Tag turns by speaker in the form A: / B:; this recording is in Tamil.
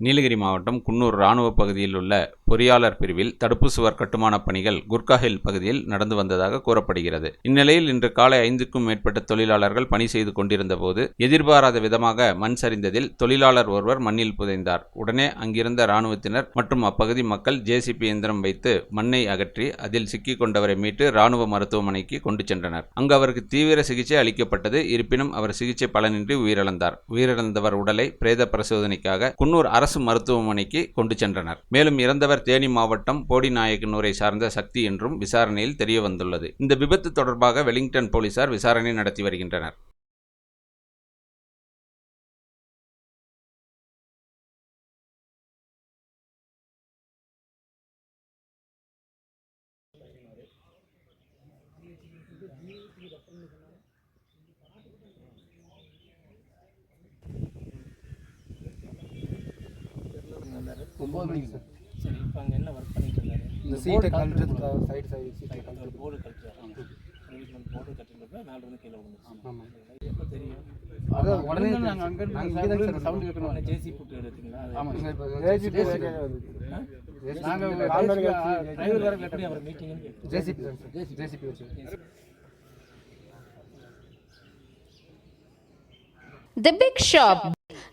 A: நீலகிரி மாவட்டம் குன்னூர் இராணுவப் பகுதியில் உள்ள பொறியாளர் பிரிவில் தடுப்பு சுவர் கட்டுமானப் பணிகள் குர்காஹில் பகுதியில் நடந்து வந்ததாக கூறப்படுகிறது. இந்நிலையில் இன்று காலை ஐந்துக்கும் மேற்பட்ட தொழிலாளர்கள் பணி செய்து கொண்டிருந்த போது எதிர்பாராத விதமாக மண் சரிந்ததில் தொழிலாளர் ஒருவர் மண்ணில் புதைந்தார். உடனே அங்கிருந்த ராணுவத்தினர் மற்றும் அப்பகுதி மக்கள் ஜேசிபி இயந்திரம் வைத்து மண்ணை அகற்றி அதில் சிக்கிக் கொண்டவரை மீட்டு ராணுவ மருத்துவமனைக்கு கொண்டு சென்றனர். அங்கு அவருக்கு தீவிர சிகிச்சை அளிக்கப்பட்டது. இருப்பினும் அவர் சிகிச்சை பலனின்றி உயிரிழந்தார். உயிரிழந்தவர் உடலை பிரேத பரிசோதனைக்காக குன்னூர் அரசு மருத்துவமனைக்கு கொண்டு சென்றனர். மேலும் இறந்தவர் தேனி மாவட்டம் போடிநாயக்கனூரை சார்ந்த சக்தி என்றும் விசாரணையில் தெரிய வந்துள்ளது இந்த விபத்து தொடர்பாக வெலிங்டன் போலீசார் விசாரணை நடத்தி வருகின்றனர்.
B: ஒம்பது மணிக்கு சார்.
C: இப்போ அங்கே என்ன ஒர்க் பண்ணிட்டு
B: இந்த சீட்டை கழட்டுறதுக்காக சைடு சைடு சீட்டை
C: அந்த
B: கழட்டுறது
C: போர்டு கட்டுறாரு வீட்டில் வந்து போர்டு கட்டிருந்தப்ப மேலே இருந்து கீழே விழுந்துச்சு
B: ஆமாம்
C: எப்போ தெரியும்
B: அதான் உடனே
D: உடனே நாங்க அங்க
B: நாங்கள் சவுண்டு கேட்கணும்
C: ஜேசி புட்டு எடுத்தீங்களா
B: ஆமாம் நீங்கள் இப்போ
D: ஜேசிபி
B: நாங்கள்
C: டிரைவர் வர எப்படி அவர் மீட்டிங்னு கேட்டு
B: ஜேசிபி தான் சார் ஜேசிபி வச்சு
E: தி பிக் ஷாப்